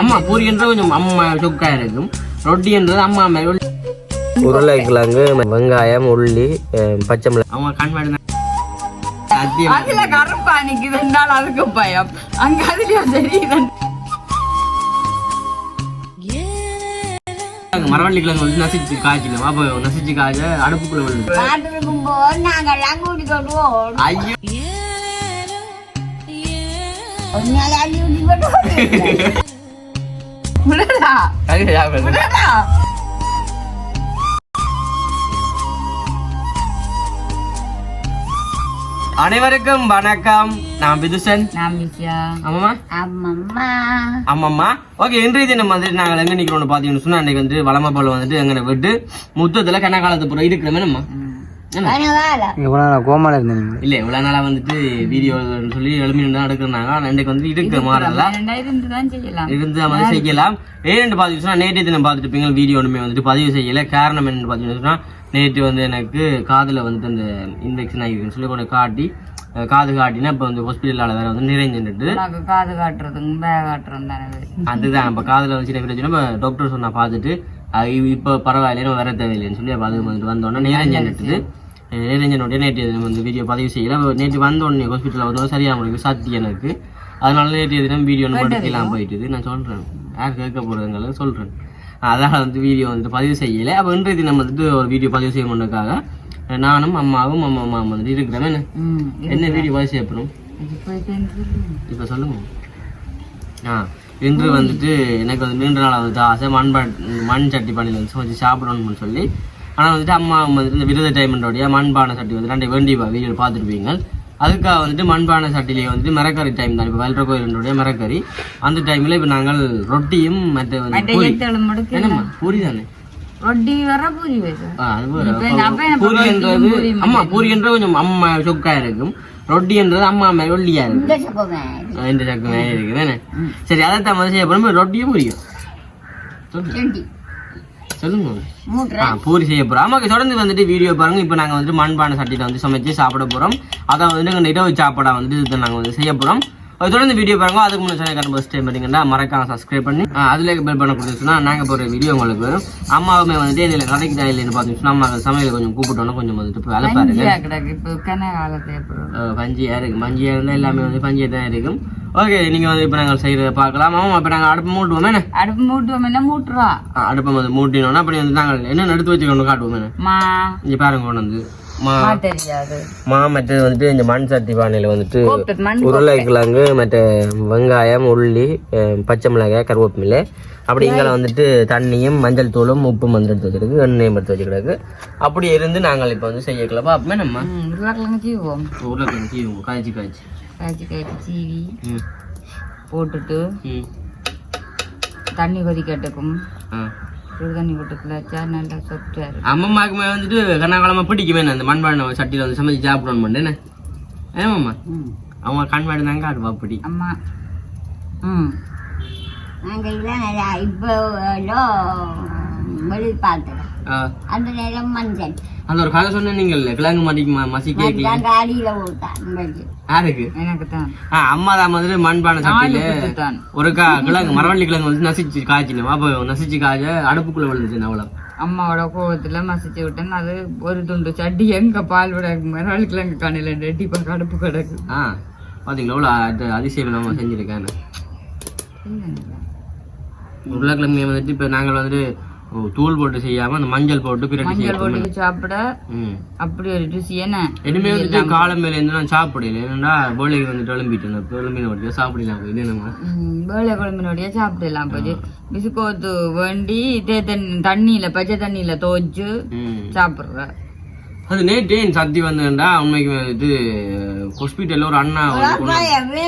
அம்மா பூரின்றது கொஞ்சம் அம்மா சொக்கா இருக்கும். ரொட்டின்றது அம்மா மாதிரி. உருளைக்கிழங்கு வெங்காயம் உள்ளி பச்சை மிளகாய் அவங்க கண்பாடு அதுல கருப்பா நிக்குதுன்றால் அதுக்கு பயம். அங்க அதுலயா தெரியுது. மரவள்ளி கிழங்கு வந்து நசிச்சு காய்ச்சணும் அப்போ நசிச்சு காய்ச்ச அடுப்புக்குள்ள கொள்வோம் ஐயோ. விடடா அனைவருக்கும் வணக்கம். நான் விதுசன். ஆமாம்மா? ஓகே இன்றைய தினம் வந்துட்டு நாங்கள் எங்க நிக்கிறோம்னு பார்த்தீங்கன்னு சொன்னா அன்னைக்கு வந்து வளம போல வந்துட்டு எங்களை விட்டு முத்தத்துல கண்ண காலத்து புறம் என்ன கனகாலம் இவ்வளோ கோமால இல்ல இவ்வளவு நாளா வந்துட்டு வீடியோ சொல்லி எழுமி தான் எடுக்கிறாங்க ஆனா இன்றைக்கு வந்து இருக்க மாறல. ரெண்டாயிரம் தான் செய்யலாம். இருந்து வந்து செய்யலாம். ஏன்னு நேற்று தினம் பார்த்துட்டு வீடியோ ஒன்றுமே வந்துட்டு பதிவு செய்யல. காரணம் என்னன்னு பாத்தீங்கன்னா நேற்று வந்து எனக்கு காதுல வந்துட்டு அந்த இன்ஃபெக்ஷன் ஆகிருக்குன்னு சொல்லி கொண்டு காட்டி காது காட்டினா இப்போ வந்து ஹாஸ்பிட்டலால் வேற வந்து நிறைஞ்சுட்டு காது காட்டுறதுங்க தானே. அதுதான் இப்போ காதுல வந்து சின்ன பிரச்சனை. இப்போ டாக்டர் சொன்னா பார்த்துட்டு இப்போ பரவாயில்ல நம்ம வர தேவையில்லைன்னு சொல்லி அப்போ அது வந்துட்டு வந்தோடனே நிறைஞ்சன்னுட்டு நிறைஞ்சனுடைய நேற்று தினம் வந்து வீடியோ பதிவு செய்யல. அப்ப நேற்று வந்த உடனே ஹாஸ்பிட்டலில் வந்து சரியான முறைக்கு சத்தி எனக்கு அதனால நேற்று தினம் வீடியோ படுத்திலாம் போயிட்டுது நான் சொல்றேன். யார் கேட்க போகிறதுங்கள சொல்றேன். அதனால வந்து வீடியோ வந்துட்டு பதிவு செய்யல. அப்போ இன்றைய தினம் வந்துட்டு ஒரு வீடியோ பதிவு செய்ய முன்னக்காக நானும் அம்மாவும் அம்மா அம்மா வந்துட்டு இருக்கிறேன் என்ன? என்ன வீடியோ பதிவு செய்யப்படும் இப்போ சொல்லுங்க. ஆ. இன்று வந்துட்டு எனக்கு வந்து நீண்ட நாளாக வந்துட்டு ஆசை மண் மண் சட்டி பானையில் வந்து வச்சு சாப்பிடணும்னு சொல்லி. ஆனால் வந்துட்டு அம்மா வந்துட்டு இந்த விரத டைமண்டோடைய மண்பானை சட்டி வந்து ரெண்டு வேண்டி வீடியோ பார்த்துருப்பீங்க. அதுக்காக வந்துட்டு மண்பானை சட்டிலேயே வந்துட்டு மரக்கறி டைம் தான். இப்போ வெல்ற கோயிலுடைய மரக்கறி. அந்த டைமில் இப்போ நாங்கள் ரொட்டியும் மற்ற என்னம்மா? பூரி தானே? ரொட்டி வர பூரி பூரி என்றது அம்மா பூரி என்றது கொஞ்சம் அம்மா சொக்கா இருக்கும். ரொட்டி என்றது அம்மா மாதிரி ஒல்லியா இருக்கும். இந்த சக்கு மேலே இருக்குது தானே? சரி அதை தான் முதல்ல செய்ய போறோம்? ரொட்டியும் பூரியும் சொல்லுங்க. ஆ பூரி செய்ய போறோம். ஆமாக்கு தொடர்ந்து வந்துட்டு வீடியோ பாருங்க. இப்போ நாங்கள் வந்துட்டு மண்பானை சட்டியில் வந்து சமைச்சு சாப்பிட போறோம். அதை வந்து நாங்கள் இரவு சாப்பாடா வந்துட்டு இதை நாங்கள் வந்து செய்ய போறோம். அது தொடர்ந்து வீடியோ பாருங்க. அதுக்கு முன்னாடி சேனல் ஃபஸ்ட் டைம் பார்த்தீங்கன்னா மறக்காம சப்ஸ்கிரைப் பண்ணி அதுல பெல் பண்ண கொடுத்துச்சுன்னா நாங்கள் போடுற வீடியோ உங்களுக்கு வரும். அம்மாவுமே வந்துட்டு இதில் கடைக்கு இல்லைன்னு பார்த்தீங்கன்னா அம்மா சமையல் கொஞ்சம் கூப்பிட்டோன்னா கொஞ்சம் வந்துட்டு போய் அழைப்பாருங்க பஞ்சியா கிடக்கு. இப்போ கன காலத்தை எப்படி அஹ் பஞ்சியா இருக்கு. பஞ்சியா இருந்தால் எல்லாமே வந்து பஞ்சியா தான் இருக்கும். ஓகே நீங்கள் வந்து இப்போ நாங்கள் செய்கிறத பார்க்கலாம். ஆமாம் இப்போ நாங்கள் அடுப்பு மூட்டுவோம் என்ன? அடுப்பு மூட்டுவோம் என்ன? மூட்டுறா ஆ, அடுப்பை வந்து மூட்டினோன்னா அப்படி வந்து நாங்கள் என்ன எடுத்து வச்சுக்கணும் காட்டுவோம் என்ன? மா. இங்கே பாருங்க கொண்டு வந்து. மா மற்றது வந்துட்டு இந்த மண் சட்டி பானையில் வந்துட்டு உருளைக்கிழங்கு மற்ற வெங்காயம் உள்ளி பச்சை மிளகாய் கருவேப்பிலை. அப்படி இங்கே வந்துட்டு தண்ணியும் மஞ்சள் தூளும் உப்பும் வந்து எடுத்து வச்சிருக்கு. எண்ணெயும் எடுத்து வச்சுக்கிடக்கு. அப்படி இருந்து நாங்கள் இப்போ வந்து செய்யக்கலாம் அப்பமே நம்ம. உருளைக்கிழங்கு சீவோம் உருளைக்கிழங்கு சீவுங்க காய்ச்சி காய்ச்சி. காய்ச்சி காய்ச்சி சீவி. போட்டுட்டு தண்ணி கொதிக்கட்டுக்கும். ஆ சுடு தண்ணி போட்டு கிளச்சா நல்லா சொப்டாரு அம்மம்மாக்குமே வந்துட்டு கண்ணாக்காலமா பிடிக்குமே அந்த மண்பானை சட்டியில் வந்து சமைச்சு சாப்பிடணும் பண்ணேன்னு ஏமாம்மா ம். அவங்க கண்பாடு தாங்க காட்டுவா அப்படி. அம்மா ம். நாங்கள் இப்போ அந்த நேரம் மஞ்சள். அந்த ஒரு கதை சொன்ன நீங்கள்ல கிழங்கு மாட்டிக்கு மசி யாருக்கு? எனக்கு தான் ஆ அம்மா தான் வந்துட்டு மண்பானை சட்டியில ஒரு கா கிழங்கு மரவள்ளி கிழங்கு வந்து நசிச்சு காய்ச்சினோம் அப்போ நசிச்சு காய்ச்ச அடுப்புக்குள்ள விழுந்துச்சு அவ்வளோ அம்மாவோட கோவத்துல மசிச்சு விட்டேன். அது ஒரு துண்டு சட்டி எங்க பால் விட மறுநாள் கிழங்கு ரெட்டி பக்கம் அடுப்பு கிடக்கு. ஆ பாத்தீங்களா எவ்வளோ அது அதிசயம் நம்ம செஞ்சிருக்கேன் உருளைக்கிழங்கு வந்துட்டு இப்போ நாங்கள் வந்துட்டு ஓ, தூள் போட்டு செய்யாம அந்த மஞ்சள் போட்டு பிரட்டி மஞ்சள் போட்டு சாப்பிட அப்படி ஒரு ருசி என்ன? இனிமே வந்துட்டு காலம் மேல இருந்து நான் சாப்பிடல. என்னடா போலைக்கு வந்துட்டு எழும்பின வட்டியா சாப்பிடலாம் போய். என்னம்மா ம், வேலை குழம்பினோடய சாப்பிடலாம் போய் பிசுக்கோத்து வேண்டி இதே தண்ணி தண்ணியில பச்சை தண்ணியில துவைச்சு ம் சாப்பிடுற. அது நேற்று என் சத்தி வந்தேன்டா உண்மைக்கு வந்துட்டு ஹாஸ்பிட்டல்ல ஒரு அண்ணா வந்து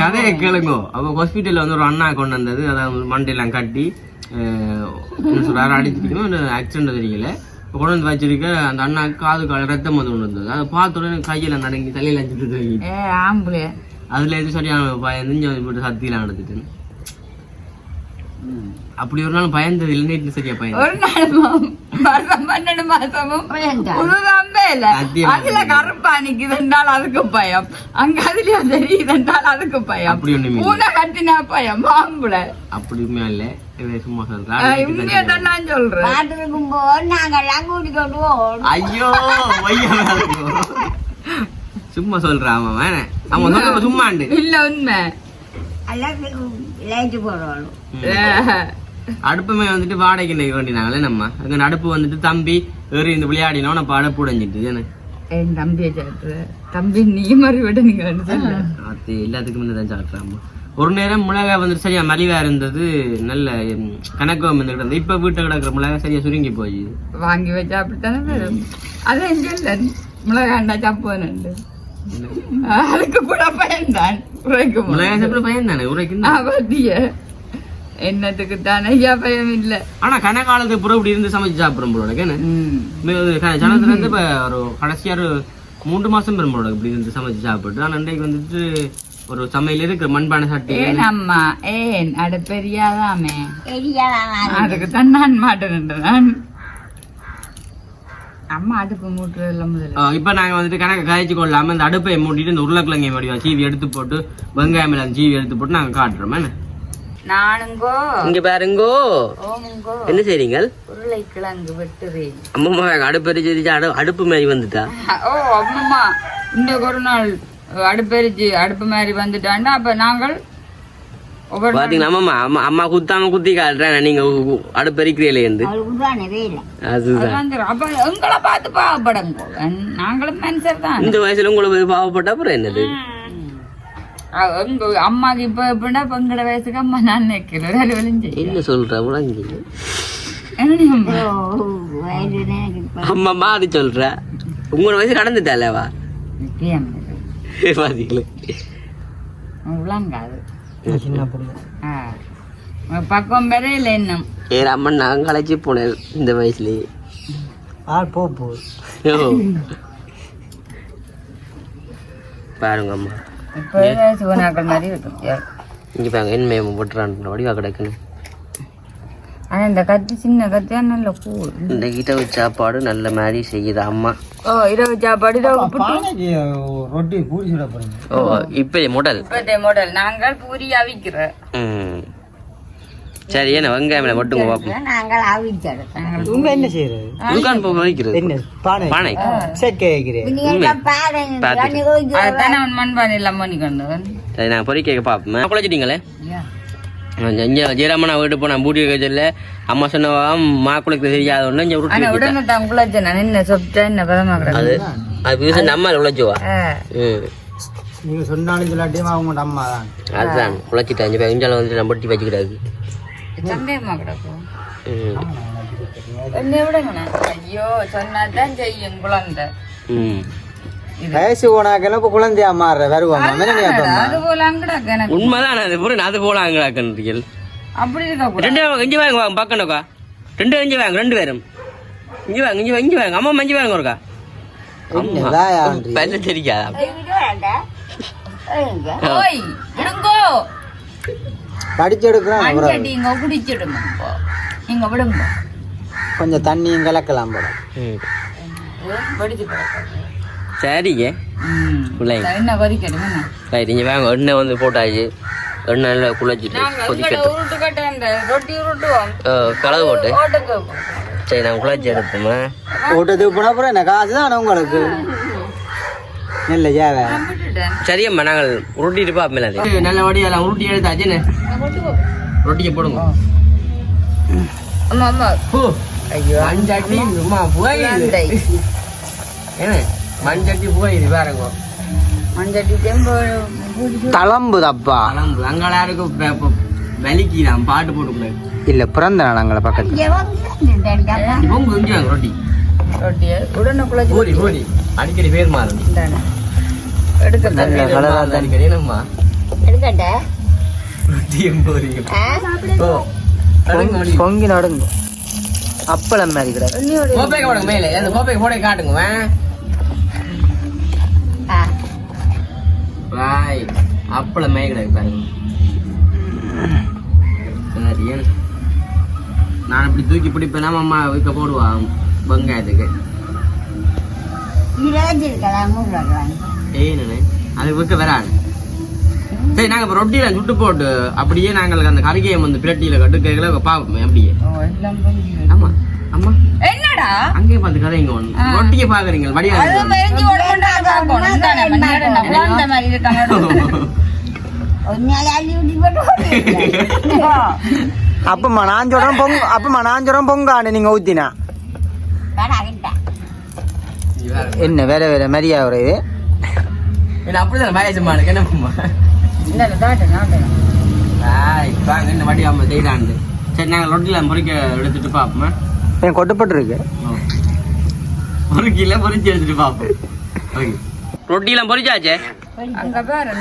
கதையை கேளுங்கோ. அப்போ ஹாஸ்பிட்டல்ல வந்து ஒரு அண்ணா கொண்டு வந்தது. அதாவது மண்டையெல்லாம் கட்டி. என்ன சொல்றாரு அடிச்சுக்கிட்டு ஆக்சிடென்ட் தெரியல கொண்டு வந்து வச்சிருக்க அந்த அண்ணாக்கு காது கால ரத்தம் வந்து கொண்டு வந்தது. அதை பார்த்த உடனே கையில நடங்கி தலையில அடிச்சுட்டு ஆம்பளை அதுல எது சரியான பயந்து போட்டு சத்தியெல்லாம் நடந்துட்டு அப்படி ஒரு நாள் பயந்தது இல்லை சரியா பயந்து ஒரு நாள் மா- மாசம் பன்னெண்டு மாசமும்? புதுதாம்பே இல்ல. அதுல கருப்பா நிக்குதுன்றால் அதுக்கு பயம். அங்க அதுலயும் தெரியுதுன்றால் அதுக்கு பயம். அப்படி ஒண்ணுமே இல்லை. பூனை கட்டினா பயம் மாம்புல. அப்படி உண்மையா இல்ல சும்மா சொல்றான் நான் சொல்றேன். பாத்துருக்கும் போது நாங்கெல்லாம் கூட்டிக்கொண்டு போவோம். ஐயோ சும்மா சொல்றான் அவன் சும்மாண்டு இல்ல உண்மை. லைட்டு போடுவோம் அடுப்புமே வந்துட்டு வாடகைக்கு நிற்க வேண்டினாங்களே நம்ம. அங்க அடுப்பு வந்துட்டு தம்பி ஏறி இந்த விளையாடினோம் நம்ம அடுப்பு உடைஞ்சிட்டு தானே என் தம்பியை சேர்த்து தம்பி நீ மாதிரி விட நீங்க அது எல்லாத்துக்கும் முன்னே தான் சாப்பிட்றாமா. ஒரு நேரம் மிளகாய் வந்துட்டு சரியா மலிவா இருந்தது நல்ல கணக்கு வந்துட்டு இப்ப வீட்டை கிடக்குற மிளகாய் சரியா சுருங்கி போச்சு. வாங்கி வச்சா அப்படித்தானே வரும். அதான் சொல்ல மிளகாண்டா சப்போனுண்டு அதுக்கு கூட பயன்தான் உரைக்கும் மிளகாய் சாப்பிட பையன் தானே உரைக்கும் என்னத்துக்கு தானே ஐயா பயம் இல்ல. ஆனா கணக்காலத்துக்கு புறம் இப்படி இருந்து சமைச்சு சாப்பிடுறோம் போல. ஜனத்துல இருந்து இப்ப ஒரு கடைசியா ஒரு மூன்று மாசம் பெரும் போல இப்படி இருந்து சமைச்சு சாப்பிட்டு ஆனா அன்றைக்கு வந்துட்டு ஒரு சமையல் இருக்கிற மண்பானை சட்டி. ஏன் அம்மா ஏன்? அட பெரியாதாமே அதுக்கு தான் நான் மாட்டேன் நான் அம்மா அடுப்பு மூட்டுறதுல முதல்ல. இப்ப நாங்க வந்துட்டு கணக்கு காய்ச்சி கொள்ளாம இந்த அடுப்பை மூட்டிட்டு இந்த உருளைக்கிழங்கை வடிவம் சீவி எடுத்து போட்டு வெங்காயம் எல்லாம் சீவி எடுத்து போட்டு நாங்க காட்டுறோம் என்ன? நானுங்கோ. இங்க பாருங்கோ. என்ன செய்றீங்க உருளைக்கிழங்கு வெட்டுறேன் அம்மா அடுப்பு எரிச்சு அடு அடுப்பு மாதிரி வந்துட்டா? ஓ அம்மம்மா. இந்த ஒரு நாள் அடுப்பெரிச்சு அடுப்பு மாதிரி வந்துட்டாண்டா அப்ப நாங்கள் பாத்தீங்களா அம்மா அம்மா அம்மா குத்தாம குத்தி காட்டுறேன் நீங்க அடுப்பு எரிக்கிறீங்களே இருந்து எங்களை பார்த்து பாவப்படங்கோ நாங்களும் மனுஷர் தான். இந்த வயசுல உங்களுக்கு போய் பாவப்பட்டா அப்புறம் என்னது? அம்மாக்கு இப்ப எப்படின்னா எங்கட வயசுக்கு அம்மா நான் நிக்கிறேன் என்ன சொல்ற உலங்கி அம்மா? மாறி சொல்ற. உங்களோட வயசு கடந்துட்டாலேவா நிச்சயம் பாத்தீங்களா? பக்கம் வரையில இன்னும். ஏ அம்மன் நான் களைச்சி போனேன் இந்த வயசுலயே. ஓ. பாருங்க அம்மா. இப்ப சிவனாக்கள் மாதிரி இருக்கு இங்க பாருங்க என்ன மேம் போட்டுறான் வடிவா கிடக்குன்னு. ஆனா இந்த கத்தி சின்ன கத்தியா நல்ல கூழ். இந்த இரவு சாப்பாடு நல்ல மாதிரி செய்யுது அம்மா. ஓ இரவு சாப்பாடு இரவு புட்டு. ஓ இப்போ முதல் இப்பதே மாடல் நாங்கள் பூரி அவிக்கிற ம். சரி என்ன வெங்காயம் மட்டும் பார்ப்போம் நாங்கள் அவிச்சோம் துக்கான் போக வைக்கிறது பானை? நீங்க பாருங்க பார்த்துட்டு. தண்ணி கொதிக்க அதுதானே அவன் மண்பானை இல்லாம பண்ணி கொண்டவன் சரி நான் பொறிக்க பார்ப்போம் குழைச்சிட்டீங்களே இங்கே நான் வீட்டு போனேன். பூட்டி வைக்க சொல்ல அம்மா சொன்னவா மா குளிக்க தெரியாத ஒன்று இங்கே உடனே தான் குழச்ச நான் என்ன சொப்டா என்ன அது அது புதுசு நம்ம உழைச்சுவா? ம். நீங்க சொன்னாலும் சொல்லாட்டியும் அவங்க அம்மா தான். அதுதான். குழைச்சிட்டேன் அஞ்சு இஞ்சால வந்துட்டு நம்ம பொட்டி வச்சுக்கிடாது சந்தேகமா கிடக்கும் ம். என்ன விடுங்க ஐயோ சொன்னாதான் செய்யும் குழந்தை. ம். வயசு போனாக்கெல்லாம் குழந்தையா மாறுற வருவாங்க உண்மைதான் அது புரியும் அது போல அங்கடாக்கன்றீர்கள் அப்படி இருக்க ரெண்டு இஞ்சி வாங்க வாங்க ரெண்டு இஞ்சி வாங்க ரெண்டு பேரும். இஞ்சி வாங்க இஞ்சி இஞ்சி வாங்க. அம்மா மஞ்சி வாங்க ஒருக்கா. என்னதான் பல்ல விடுங்க. கொஞ்சம் தண்ணியும் கலக்கலாம் போல. கிடக்கு. சரிங்க. பிள்ளைங்க. என்ன ரைட் இங்கே வாங்க. எண்ணெய் வந்து போட்டாச்சு. எண்ணெய் நல்லா குழச்சிட்டு கொதிக்கட்டும். கலவு போட்டு. சரி நான் குழச்சி எடுப்போமா? ஓட்டத்துக்கு போனா அப்புறம் என்ன காசு தான் உங்களுக்கு? இல்லை ஏவே விட்டுட்டேன். சரியம்மா நாங்கள் உருட்டிட்டு பார்ப்போம் நல்ல வடியெல்லாம் உருட்டி எடுத்தாச்சுன்னு ரொட்டியை போடுங்க. ஆமா ஆமா பூ ஐயோ மண்சட்டி அம்மா புகையுது என்ன? மண்சட்டி புகையுது பாருங்க. மஞ்சட்டி தளம்பு. தப்பா கிளம்பு அங்கெல்லாம் இருக்கும் வலிக்கு நான் பாட்டு போட்டுக்கூடாது இல்ல பிறந்த பக்கத்துல. பொங்கு இங்கே வாங்க ரொட்டி. பூரி அடிக்கடி பேர் மாறும் அடிக்கடி என்னம்மா. பொங்கி நடுங்க. அப்பளம் மாதிரி கோப்பைக்கு போடுங்க மேலே. அந்த போட காட்டுங்க ராய் அப்பளம் பாருங்க. என்ன சரி ஏன்னு நான் இப்படி தூக்கி பிடிப்பேனா அம்மா வெங்காயத்துக்கு. ஏய் நானே அது வைக்க வராது. சரி நாங்கள் இப்போ ரொட்டியில் சுட்டு போட்டு அப்படியே நாங்கள் அந்த கறிகையை வந்து பிரட்டியில் கட்டுக்கைகளை பார்ப்போமே அப்படியே. ஓ, எல்லாம் பொங்கி ஆமா அம்மா என்னடா? அங்கேயே பார்த்து கதைங்க ஒன்று ரொட்டியை பார்க்குறீங்க வடியா அது மெரிஞ்சு ஓடணும்டா பார்க்கணும். இந்தானே, மணியோட நம்ம குழந்தை மாதிரி இருக்காங்க. ஒன்னால அள்ளி ஊட்டி போட்டு அப்பம்மா நான் சொல்றேன் பொங்க அப்பம்மா நான் சொல்றேன் பொங்கானு நீங்க ஊத்தினா? என்ன வேற வேற மாதிரியா ஒரு இது? என்ன அப்படிதான் மகேசம்மா எனக்கு என்ன. ஆய் வாங்க இந்த வடி அம்மா செய்யலான்னு சரி நாங்கள் ரொட்டியில் பொறிக்க எடுத்துட்டு பார்ப்போமா என் கொட்டப்பட்டிருக்கு. பொறிக்கையில் பொறிச்சு எடுத்துட்டு பார்ப்போம் ஓகே. ரொட்டியெல்லாம் பொறிச்சாச்சே? அங்க பாரு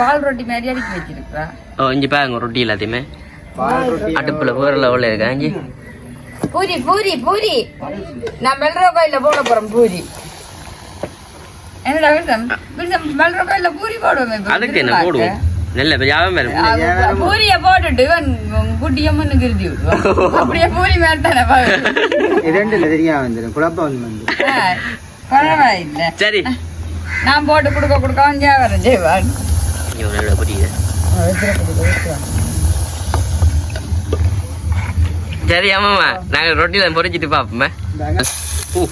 பால் ரொட்டி மாதிரி அடிக்கி வச்சிருக்கா ஓ இஞ்சி பாருங்க ரொட்டி எல்லாத்தையுமே. அடுப்பில் வேற லெவலில் இருக்கா இஞ்சி பூரி பூரி பூரி. நான் மெல்ரோ கோயில்ல போட போறேன் பூரி. என்னடா விருதம் விருதம் மெல்ரோ கோயில்ல பூரி போடுவோமே அதுக்கு என்ன. போடுவோம்? நெல்ல அது பூரிய போட்டுட்டு இவன் குட்டியம்மனு கிருதி அப்படியே பூரி மாதிரி தானே பாரு. ரெண்டு இல்லை தெரியாம வந்துடும் குழப்பம் வந்து பரவாயில்லை சரி நான் போட்டு கொடுக்க கொடுக்க அவன் ஜாவரம் செய்வான் ஐயோ நல்லா புரியுது சரி ஆமாம்மா நாங்கள் ரொட்டியில் பொறிச்சிட்டு பார்ப்போமே ஊ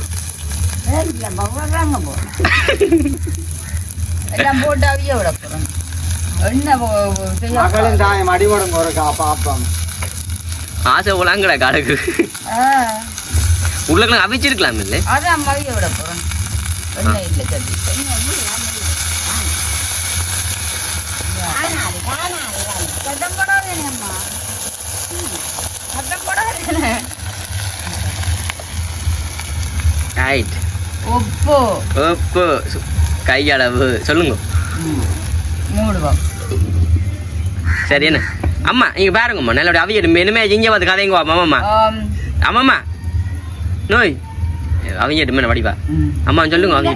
எல்லாம் போட்டு அவிய விட போறோம் ஆசை உலாங்கடா ஆ, உள்ளக்கெல்லாம் அவிச்சிருக்கலாம் இல்லை அதான் அவிய விட போடாதேனே ரைட் உப்பு உப்பு சு- கையளவு சொல்லுங்க. மூடுவோம். சரி என்ன அம்மா நீங்க பாருங்கம்மா நல்லபடியா அவிய மெனுமே இங்கே வந்து கதைங்க வா மாமாம்மா ஆமாம்மா நோய். அவங்க எடுமே வடிவா. அம்மா சொல்லுங்க அவங்க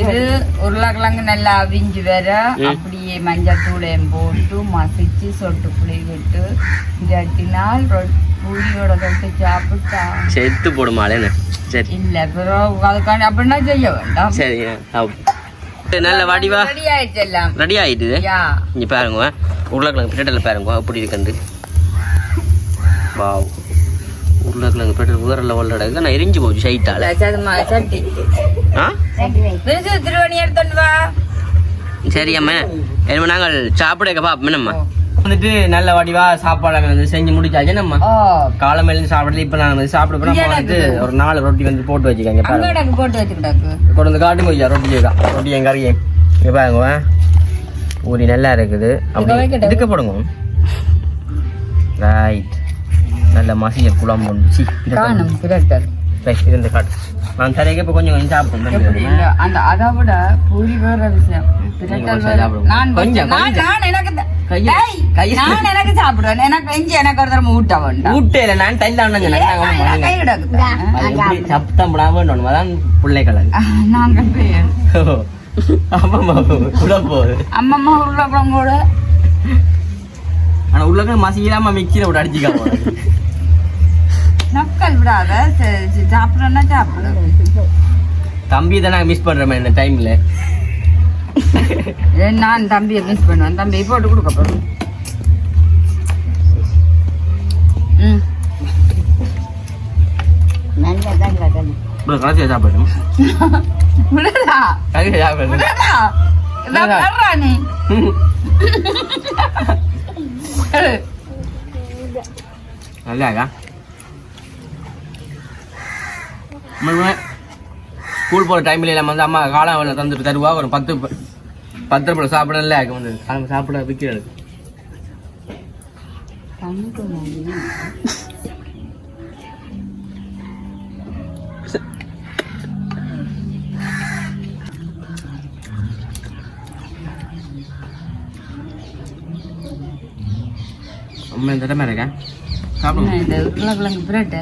இது உருளைக்கிழங்கு நல்லா அவிஞ்சு வர. அப்படியே மஞ்சள் தூளையும் போட்டு மசிச்சு சொட்டு புளி விட்டு இதாட்டினால் பூரியோட தொட்டு சாப்பிட்டா. செத்து போடுமாளேன்னு சரி. இல்ல பிறகு அதுக்காண்டி அப்படின்னா செய்ய வேண்டாம்? சரி. நல்ல வடிவா ரெடி ஆயிடுச்சு எல்லாம். ரெடி ஆயிட்டுது யா. இங்க பாருங்க உருளைக்கிழங்கு பிரெட்டில் பாருங்க அப்படி இருக்குண்டு வாவ். உருளைக்கிழங்கு பிரெட்டில் வேற லெவலில் நான் எரிஞ்சு போச்சு சைட்டால சட்டி. ஆ? விரிசு திருவணி எடுத்துட்டு வா. சரி அம்மா. என்ன நாங்கள் சாப்பிட பாப்போம். என்னம்மா? வந்துட்டு நல்ல வடிவா சாப்பாடு வந்து செஞ்சு முடிச்சாச்சு. நம்ம ஓ காலம் எழுந்து சாப்பிடல இப்போ நாங்கள் வந்து சாப்பிட நம்ம வந்து ஒரு நாலு ரொட்டி வந்து போட்டு வச்சுக்கோங்க போட்டு வச்சுக்கிட்டாக்கு கொண்டு வந்து காட்டுங்க ஐயா ரொட்டி கேக்கா ரொட்டி எங்க கறியே இங்க பாருங்க ஊரி நல்லா இருக்குது. அப்படி? இதுக்க போடுங்க. ரைட் நல்ல மசிய குழம்பு சி இந்த காட்டு. நான் சரியாக இப்போ கொஞ்சம் இல்ல, அந்த அதை விட பூரி வேற விஷயம். கொஞ்சம். நான் கொஞ்சம், நான். நான் எனக்கு நான் எனக்கு சாப்பிடுவேன் எனக்கு இஞ்சி எனக்கு ஒரு தடவை ஊட்ட வேண்டாம் ஊட்டையில நான் கிடக்குது சப்தம் விடாம வேணும் அதான் நாங்க ஆமாம்மா உள்ள போகுது அம்மம்மா ஆனா உள்ளக்க மசிக்கலாம மிக்சியில விட்டு அடிச்சுக்காம நக்கல் விடாத சாப்பிடுறேன்னா சாப்பிடு தம்பி தான் நாங்கள் மிஸ் பண்றோமே இந்த டைம்ல நான் தம்பியை மிஸ் பண்ணுவேன். தம்பி போட்டு கொடுக்க போறோம் ம். நல்ல இப்போ கடைசியாக சாப்பிடணும் கடைசியாக சாப்பிடணும் நல்லாக்கா ஸ்கூல் போகிற டைமில் நம்ம வந்து அம்மா காலம் வேலை தந்துட்டு தருவா ஒரு பத்து பத்து ரூபாய் சாப்பிடல வந்து. அவங்க சாப்பிட விற்கிறது அம்மா இந்த இடமா இருக்கேன் சாப்பிடுங்க. இந்த உருளைக்கிழங்கு பிரெட்டு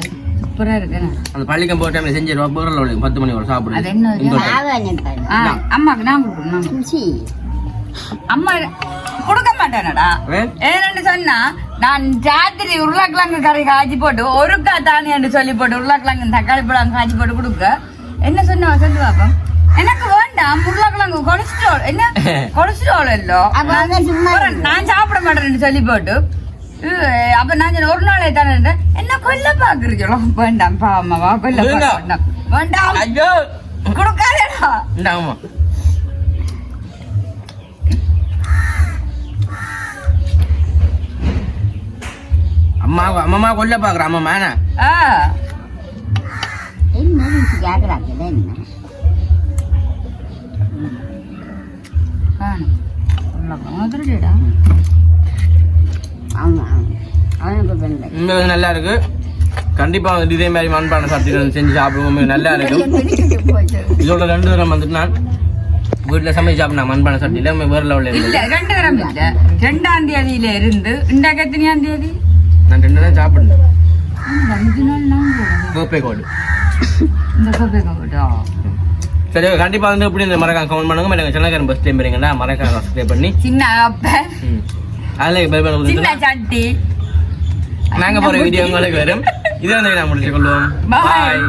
சூப்பரா இருக்குண்ணா அந்த பள்ளிக்கம் போகிற டைம்ல செஞ்சிருவா பொருள் பத்து மணி வரை சாப்பிடுது அது என்ன அம்மாக்கு நான் கொடுக்கணும் அம்மா. கொடுக்க மாட்டேனடா. ஏன்? ஏன்னு சொன்னா நான் ராத்திரி உருளைக்கிழங்கு கறி காய்ச்சி போட்டு ஒருக்கா தானே என்று சொல்லி போட்டு உருளைக்கிழங்கு தக்காளி பழம் காய்ச்சி போட்டு கொடுக்க. என்ன சொன்ன சொல்லு பாப்போம் எனக்கு வேண்டாம் உருளைக்கிழங்கு கொலஸ்ட்ரால். என்ன? கொலஸ்ட்ரால் இல்லோ. நான் சாப்பிட மாட்டேன்னு சொல்லி போட்டு அப்ப நான் ஒரு நாளே தானே. என்ன கொல்ல பாக்குறீங்களோ வேண்டாம் பாவமாவா கொல்ல வேண்டாம். வேண்டாம் ஐயோ கொடுக்காதேடா ஆமா அம்மா அம்மா கொல்ல பாக்குற அம்மா மேனா என்ன வீட்டு கேக்குறாங்க என்ன காணும் உருளைக்கிழங்கு திருடிடா அவங்க அவனுக்கு பண்ணல உண்மையாக நல்லா இருக்கு. கண்டிப்பா வந்து இதே மாதிரி மண்பானை சாப்பிட்டு செஞ்சு சாப்பிடுவோம். நல்லா இருக்கும். இதோட ரெண்டு தரம் வந்துட்டு நான் வீட்டில் சமைச்சு சாப்பிட்டேன் மண்பானை சட்டியில் வேறு லெவலில் இல்ல ரெண்டு தரம் இல்ல. ரெண்டாம் தேதியில இருந்து இன்றைக்கு எத்தனையாம் தேதி? நான் ரெண்டு தான் சாப்பிடணும். கோப்பை கோடு. இந்த கோப்பை கோவிடா சரி கண்டிப்பா வந்து எப்படி இந்த மறக்காம கமெண்ட் பண்ணுங்க. எனக்கு சின்னக்காரன் பஸ் டைம் வரீங்கன்னா மறக்காம சப்ஸ்கிரைப் பண்ணி. சின்ன அப்ப. அதில் பெல் பண்ண சின்ன கொடுத்துட்டு சட்டி. நாங்க போற வீடியோ உங்களுக்கு வரும். இதை வந்து நான் முடிச்சு கொள்வோம். பாய்